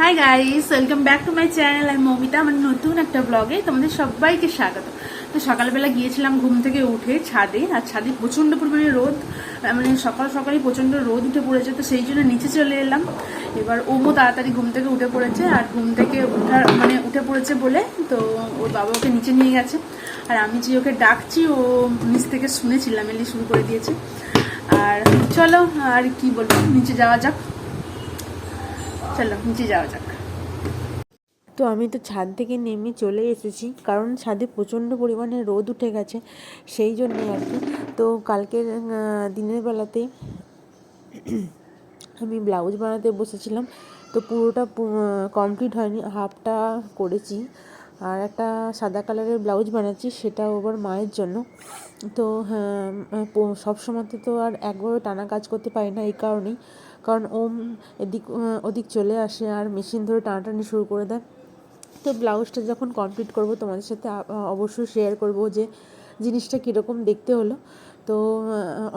Hi guys welcome back to my channel আমি মমিতা আমার নতুন একটা ব্লগে তোমাদের সবাইকে স্বাগত। তো সকালবেলা গিয়েছিলাম ঘুম থেকে উঠে ছাদে, আর ছাদে প্রচণ্ড পরিমাণে রোদ মানে সকাল সকালই প্রচণ্ড রোদ উঠে পড়েছে, তো সেই জন্য নিচে চলে এলাম। এবার ওমও তাড়াতাড়ি ঘুম থেকে উঠে পড়েছে, আর ঘুম থেকে উঠার মানে উঠে পড়েছে বলে, তো ওর বাবা ওকে নিচে নিয়ে গেছে। আর আমি যে ওকে ডাকছি, ও নিচ থেকে শুনেছিলাম এলি শুরু করে দিয়েছে। আর চলো, আর কি বলব, নিচে যাওয়া যাক। চলো, নিচে যাওয়া যাক। তো আমি তো ছাদ থেকে নেমে চলে এসেছি, কারণ ছাদে প্রচণ্ড পরিমাণে রোদ উঠে গেছে, সেই জন্যে আর কি। তো কালকের দিনের বেলাতে আমি ব্লাউজ বানাতে বসেছিলাম, তো পুরোটা কমপ্লিট হয়নি, হাফটা করেছি। আর একটা সাদা কালারের ব্লাউজ বানাচ্ছি সেটা ওবার মায়ের জন্য। তো হ্যাঁ সব সময়তে তো আর একভাবে টানা কাজ করতে পারি না এই কারণেই। কারণ ওম এদিক ওদিক চলে আসে আর মেশিন ধরে টানাটানি শুরু করে দেয়। তো ব্লাউজটা যখন কমপ্লিট করব তোমাদের সাথে অবশ্যই শেয়ার করব যে জিনিসটা কীরকম দেখতে হলো। তো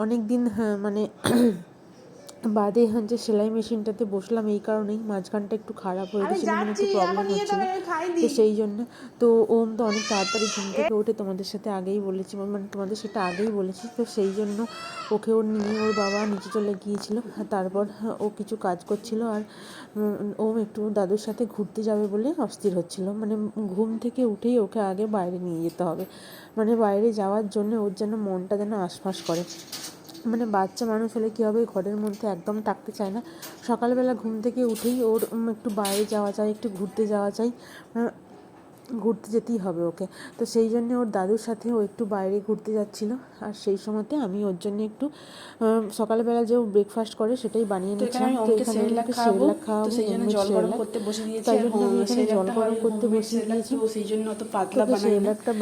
অনেক দিন হ্যাঁ, মানে বাদে হচ্ছে সেলাই মেশিনটাতে বসলাম এই কারণেই মাঝখানটা একটু খারাপ হয়ে গেছিল মানে একটু প্রবলেম হচ্ছিল। তো সেই জন্য তো ওম তো অনেক তাড়াতাড়ি ঘুম থেকে উঠে তোমাদের সাথে আগেই বলেছি মানে তোমাদের সেটা আগেই বলেছি তো সেই জন্য ওকে ওর নিয়ে ওর বাবা নিচে চলে গিয়েছিল তারপর ও কিছু কাজ করছিল আর ওম একটু দাদুর সাথে ঘুরতে যাবে বলে অস্থির হচ্ছিল। মানে ঘুম থেকে উঠেই ওকে আগে বাইরে নিয়ে যেতে হবে। মানে বাইরে যাওয়ার জন্য ওর যেন মনটা যেন আশপাশ করে। মানে বাচ্চা মানুষ হলে কী হবে? ঘরের মধ্যে একদম থাকতে চায় না। সকালবেলা ঘুম থেকে উঠেই ওর একটু বাইরে যাওয়া চাই একটু ঘুরতে যাওয়া চাই। ঘুরতে যেতেই হবে ওকে। তো সেই জন্য ওর দাদুর সাথে ও একটু বাইরে ঘুরতে যাচ্ছিল। আর সেই সময়তে আমি ওর জন্য একটু সকালবেলা যে ব্রেকফাস্ট করে সেটাই বানিয়ে নিচ্ছিলাম। তো এখানে সেরেলাক খাওয়াবো। সেই জন্য জল গরম করতে বসে দিয়েছি তাই জন্য আমি এখানে জল গরম করতে সেরেলাক, দিয়েছি। সেই জন্য অত পাতলা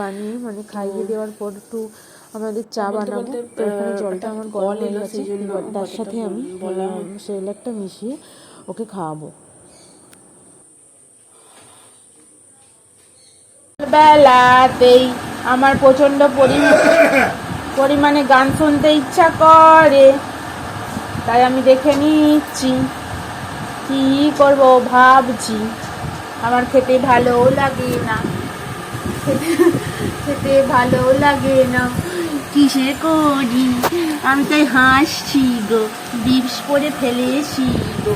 বানিয়ে মানে খাইয়ে দেওয়ার পর একটু আমাদের চা বানাবো। তো এখানে জলটা আমার গরম হয়ে গেছে। তার সাথে আমি সেরেলাকটা মিশিয়ে ওকে খাওয়াবো। বেলাতেই আমার প্রচণ্ড পরিমাণে গান শুনতে ইচ্ছা করে। তাই আমি দেখে নিচ্ছি। কি করব ভাবছি। আমার খেতে ভালো লাগে না। খেতে- খেতে ভালো লাগে না। কিসে করি আমি তাই হাসছি গো ডিপস করে ফেলেছি গো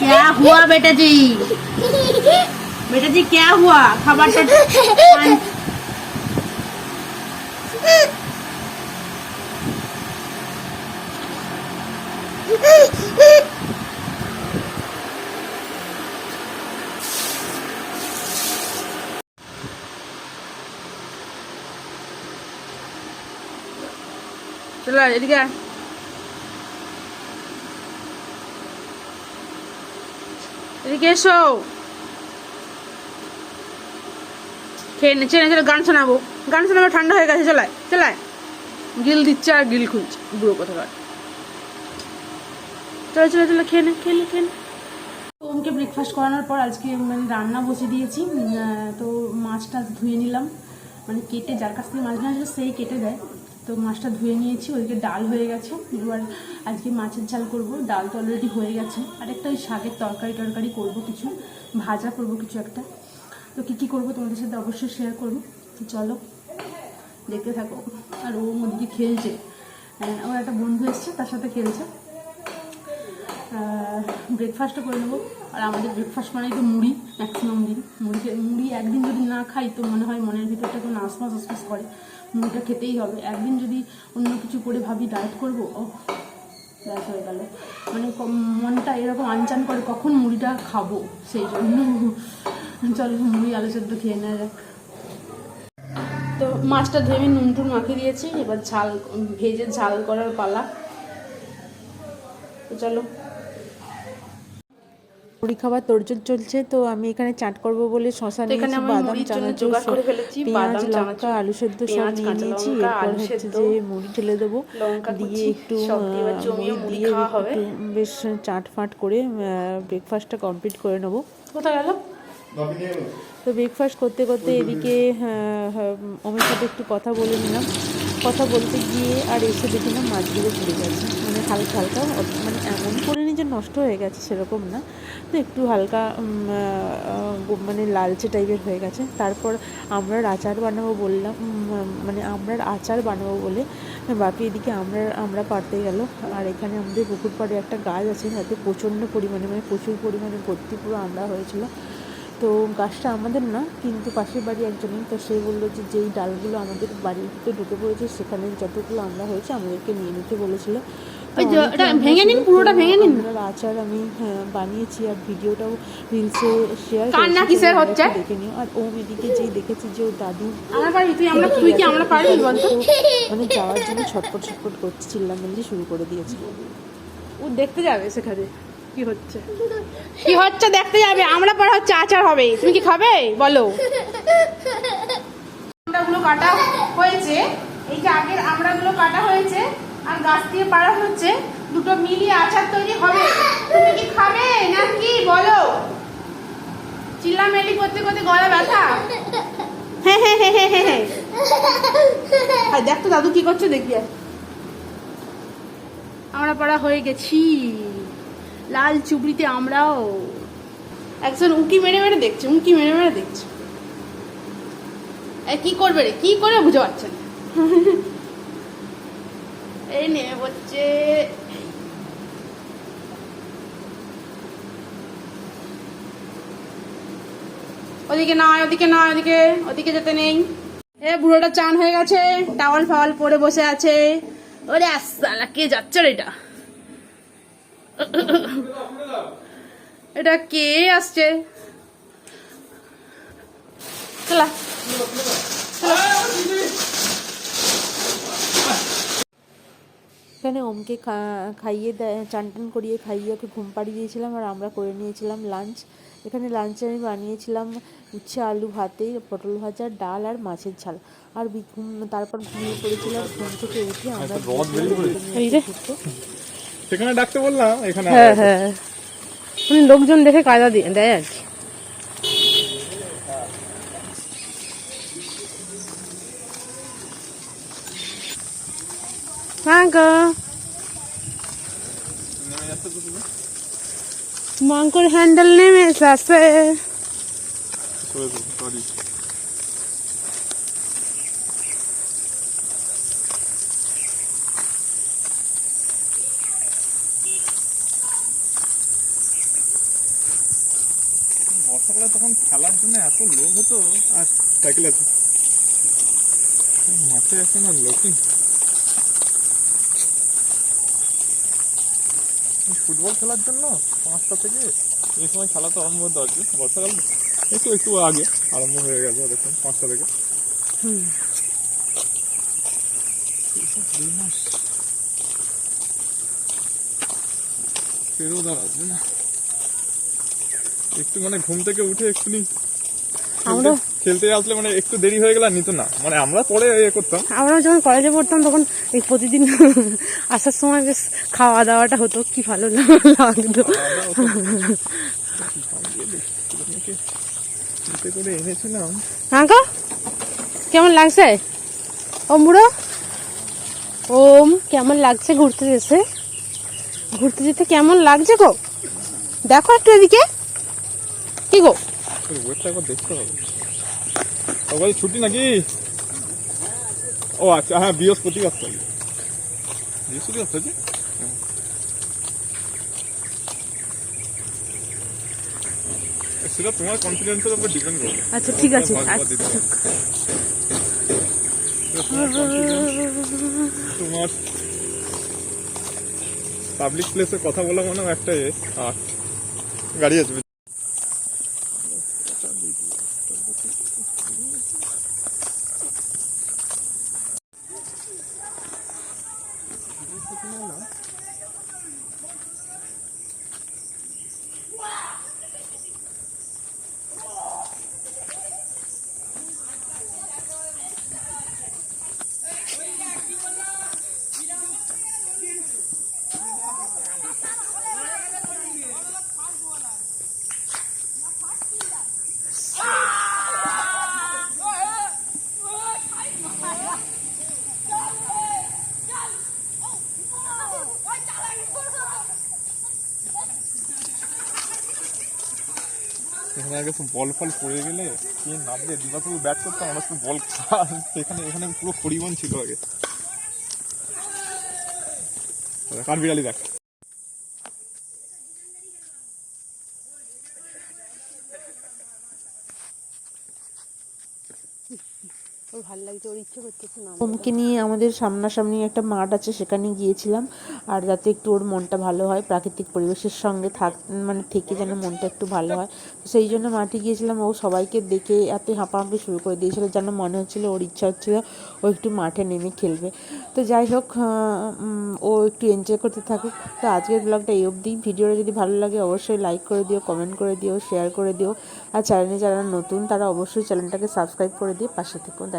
क्या हुआ बेटा जी बेटा जी क्या हुआ খাবারটা এদিকে। এদিকে এসো। খেয়ে নিচ্ছে না চলো গান শোনাবো। গান শোনাবো, ঠান্ডা হয়ে গেছে, চলায় চলায়। গিল দিচ্ছে আর গিল খুলছে বুড়ো কোথাকার। চলো চলো চলো, খেয়ে নে খেয়ে নে খেয়ে নে। ওমকে ব্রেকফাস্ট করানোর পর আজকে মানে রান্না বসিয়ে দিয়েছি। তো মাছটা ধুয়ে নিলাম। মানে কেটে যার কাছ থেকে মাছ নিয়ে আসে সেই কেটে দেয়। তো মাছটা ধুয়ে নিয়েছি ওইদিকে ডাল হয়ে গেছে। এবার আজকে মাছের ঝাল করব। ডাল তো অলরেডি হয়ে গেছে। আর একটা ওই শাকের তরকারি টরকারি করব কিছু ভাজা করব কিছু একটা। তো কী কী করব তোমাদের সাথে অবশ্যই শেয়ার করব। তো চলো দেখতে থাকো। আর ও ওদিকে খেলছে। আহ, ওর একটা বন্ধু এসছে তার সাথে খেলছে। ব্রেকফাস্টটা করে নেব। আর আমাদের ব্রেকফাস্ট মানে তো মুড়ি ম্যাক্সিমাম দিন। মুড়ি খে- মুড়ি একদিন যদি না খাই, তো মনে হয় মনের ভিতরটা কোনো আশপাশ আশপাশ করে। মুড়িটা খেতেই হবে। একদিন যদি অন্য কিছু করে ভাবি ডায়েট করব, ও, ব্যাস হয়ে গেল। মানে মনটা এরকম আনচান করে কখন মুড়িটা খাব, সেই জন্য। চলো, মুড়ি, আলু সেদ্ধ খেয়ে নেওয়া যাক। তো মাছটা ধুয়ে নুন টুন মাখিয়ে দিয়েছি। এবার ঝাল ভেজে ঝাল করার পালা। তো চলো। মুড়ি খাবার তোড়জোড় চলছে তো আমি এখানে চাট করব বলে শশা নিয়েছি আমি বাদাম চানাচুর জোগাড় করে ফেলেছি, পেঁয়াজ বাদাম, লঙ্কা চানাচুর, আলু সেদ্ধ সব নিয়ে নিয়েছি এরপর আলু হচ্ছে সেদ্ধ, যে মুড়ি ঢেলে দেবো। লঙ্কা দিয়ে একটু মুড়ি দিয়ে খাওয়া হবে। একটু বেশ চাট ফাট করে ব্রেকফাস্টটা কমপ্লিট করে নেব। কোথায় গেল? তো ব্রেকফাস্ট করতে করতে এদিকে ওমের সাথে একটু কথা বলে নিলাম। কথা বলতে গিয়ে আর এসে দেখি না মাছগুলো পড়ে গেছে। মানে হালকা হালকা মানে এমন করিনি যে নষ্ট হয়ে গেছে সেরকম না। তো একটু হালকা মানে লালচে টাইপের হয়ে গেছে। তারপর আমরা আচার বানাবো বললাম মানে আমরা আচার বানাবো বলে। বাপি এদিকে আমরা আমরা পারতে গেল। আর এখানে আমাদের পুকুর পাড়ে একটা গাছ আছে তাতে প্রচণ্ড পরিমাণে মানে প্রচুর পরিমাণে ভর্তি পুরো আমরা হয়েছিল। তো গাছটা আমাদের না কিন্তু পাশের বাড়ি একজনের তো সে বলল যে যেই ডালগুলো আমাদের বাড়িতে ঢুকে পড়েছে সেখানে যতগুলো আমরা হয়েছে আমাদেরকে নিয়ে নিতে বলেছিল। ভেঙে নিন, পুরোটা ভেঙে নিন। আচার আমি হ্যাঁ, বানিয়েছি আর ভিডিওটাও রিলসে শেয়ার কান্না কিসের হচ্ছে? দেখে নিও। আর ওম এদিকে যেই দেখেছি যে ওর দাদু আমরা পারি তুই আমরা তুই কি আমরা পারবি বলতো মানে যাওয়ার জন্য ছটপট ছটপট করতে চিল্লামিল্লি শুরু করে দিয়েছে। ও দেখতে যাবে সেখানে। কি হচ্ছে? কি হচ্ছে দেখতে যাবে আমরা পরে হচ্ছে আচার হবে। তুমি কি খাবে? বলো। আমড়াগুলো কাটা হয়েছে এই যে আগের আমড়াগুলো কাটা হয়েছে আর গাছ দিয়ে পাড়া হচ্ছে দুটো মিলিয়ে আচার তৈরি হবে। তুমি কি খাবে নাকি? বলো। চিল্লামেলি করতে করতে গলা ব্যথা। হ্যাঁ হ্যাঁ হ্যাঁ হ্যাঁ হ্যাঁ হ্যাঁ। দেখ তো দাদু কি করছে দেখবি। আমরা পাড়া হয়ে গেছি। লাল চুবড়িতে আমরাও একজন উঁকি মেরে মেরে দেখছে, উঁকি মেরে মেরে দেখছে। কি করবে রে? কি করে বুঝে পারছেন এই নে, হচ্ছে ওদিকে নয় ওদিকে নয়, ওদিকে ওদিকে যেতে নেই। এ, বুড়োটা চান হয়ে গেছে, টাওয়াল ফাওয়াল পরে বসে আছে। ওরে আসালা কে যাচ্ছে এটা? এটা কে আসছে? চলা এখানে ওমকে খা- খাইয়ে দেয়- চান টান করিয়ে খাইয়ে ওকে ঘুম পাড়িয়ে দিয়েছিলাম আর আমরা করে নিয়েছিলাম লাঞ্চ এখানে লাঞ্চে আমি বানিয়েছিলাম উচ্ছে আলু ভাতে পটল ভাজা ডাল আর মাছের ঝাল। আর ঘুম- তারপর ঘুমিয়ে পড়েছিলাম ঘুম থেকে উঠে আমরা সেখানে ডাকতে বললাম এখানে হ্যাঁ হ্যাঁ। মানে লোকজন দেখে কায়দা দিয়ে দেয় আর কি। মাঙ্কো। মাঙ্কর হ্যান্ডেল নেমে এসে করে দেবো, sorry। বর্ষাকালে তখন খেলার জন্য এত লোক হতো? আর সাইকেল আছে। মাঠে এখন আর লোকই? ফুটবল খেলার জন্য পাঁচটা থেকে এই সময় খেলা তো আরম্ভ হতো আর কি, বর্ষাকাল। একটু একটু আগে আরম্ভ হয়ে গেছে দেখুন, পাঁচটা থেকে। মাস। ফেরও দাঁড়াবে না। একটু মানে ঘুম থেকে উঠে একটুনি আমরা খেলতে আসলে মানে একটু দেরি হয়ে গেলে নিত না। মানে আমরা পরে ইয়ে করতাম। আমরা যখন কলেজে পড়তাম তখন এই প্রতিদিন আসার সময় বেশ খাওয়া দাওয়াটা হতো কি ভালো লাগতো। এনেছিলাম আঙ্কা কেমন লাগছে? ওম বুড়ো? ওম কেমন লাগছে ঘুরতে যেতে? ঘুরতে যেতে কেমন লাগছে গো? দেখো একটু এদিকে। কি গো? ওয়েটটা একবার দেখতে হবে। সবাই ছুটি নাকি? ও আচ্ছা হ্যাঁ বৃহস্পতিবার তো বৃহস্পতিবার তো? হ্যাঁ। সেটা তোমার কনফিডেন্সের উপর ডিপেন্ড করবে। আচ্ছা ঠিক আছে তোমার দিতে হবে। সেটা তোমার পাবলিক প্লেসে কথা বলা মানে একটা এ আর্ট গাড়ি আসবে আগে সব বল ফল পড়ে গেলে কে নামবে দিবা শুধু ব্যাট করতাম আমরা শুধু বল খাওয়া এখানে এখানে পুরো পরিমাণ ছিল আগে। কাঠ বিড়ালি দেখ। ওমকে নিয়ে আমাদের সামনাসামনি একটা মাঠ আছে, সেখানে গিয়েছিলাম। আর যাতে একটু ওর মনটা ভালো হয়, প্রাকৃতিক পরিবেশের সঙ্গে থাক মানে থেকে যেন মনটা একটু ভালো হয়। সেই জন্য মাঠে গিয়েছিলাম, ও সবাইকে দেখে এত হাঁপাহাঁপি শুরু করে দিয়েছিল, যেন মনে হচ্ছিল ওর ইচ্ছা হচ্ছিল ও একটু মাঠে নেমে খেলবে। তো যাই হোক ও একটু এনজয় করতে থাকুক। তো আজকের ব্লগটা এই অবধি। ভিডিওটা যদি ভালো লাগে, অবশ্যই লাইক করে দিও কমেন্ট করে দিও শেয়ার করে দিও। আর চ্যানেলে যারা নতুন, তারা অবশ্যই চ্যানেলটাকে সাবস্ক্রাইব করে দিয়ে পাশে থেকেও